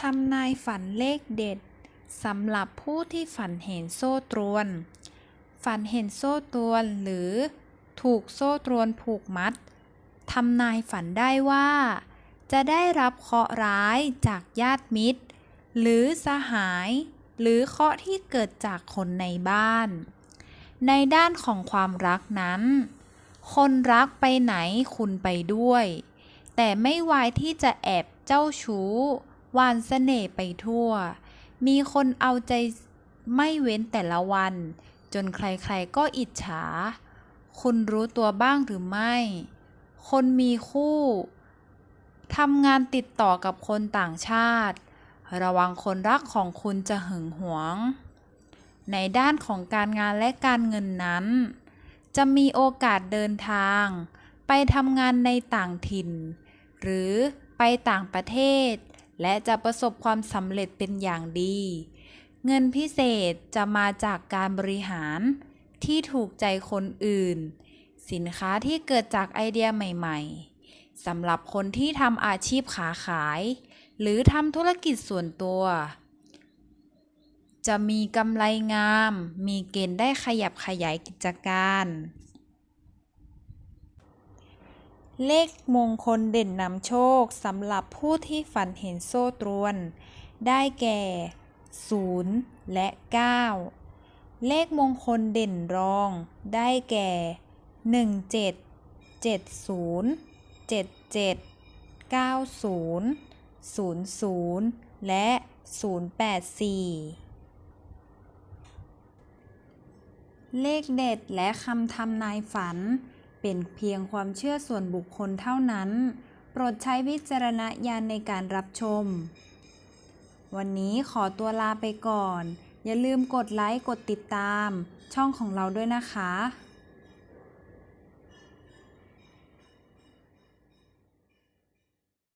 ทำนายฝันเลขเด็ดสำหรับผู้ที่ฝันเห็นโซ่ตรวน ฝันเห็นโซ่ตรวนหรือ ถูกโซ่ตรวนผูกมัดทำนายฝันได้ว่า จะได้รับเคราะห์ร้ายจากญาติมิตร หรือสหาย หรือเคราะห์ที่เกิดจากคนในบ้าน ในด้านของความรักนั้น คนรักไปไหนคุณไปด้วย แต่ไม่ไวายที่จะแอบเจ้าชู้ หวานเสน่ห์ไปทั่ว มีคนเอาใจไม่เว้นแต่ละวัน จนใครๆก็อิจฉา คุณรู้ตัวบ้างหรือไม่ คนมีคู่ทำงานติดต่อกับคนต่างชาติ ระวังคนรักของคุณจะหึงหวง ในด้านของการงานและการเงินนั้น จะมีโอกาสเดินทาง ไปทำงานในต่างถิ่น หรือไปต่างประเทศ และจะประสบความสำเร็จเป็นอย่างดี เงินพิเศษจะมาจากการบริหารที่ถูกใจคนอื่น สินค้าที่เกิดจากไอเดียใหม่ๆสำหรับคนที่ทำอาชีพขาขาย หรือทำธุรกิจส่วนตัว จะมีกำไรงาม มีเกณฑ์ได้ขยับขยายกิจการ เลขมงคลเด่นนำโชคสำหรับผู้ที่ฝันเห็นโซ่ตรวน ได้แก่ 0 และ 9 เลขมงคลเด่นรอง ได้แก่ 17 70 77 90 00 และ 084 เลขเด็ดและคำทำนายฝัน เป็นเพียงความเชื่อส่วนบุคคลเท่านั้น โปรดใช้วิจารณญาณในการรับชม วันนี้ขอตัวลาไปก่อน อย่าลืมกดไลค์ กดติดตาม ช่องของเราด้วยนะคะ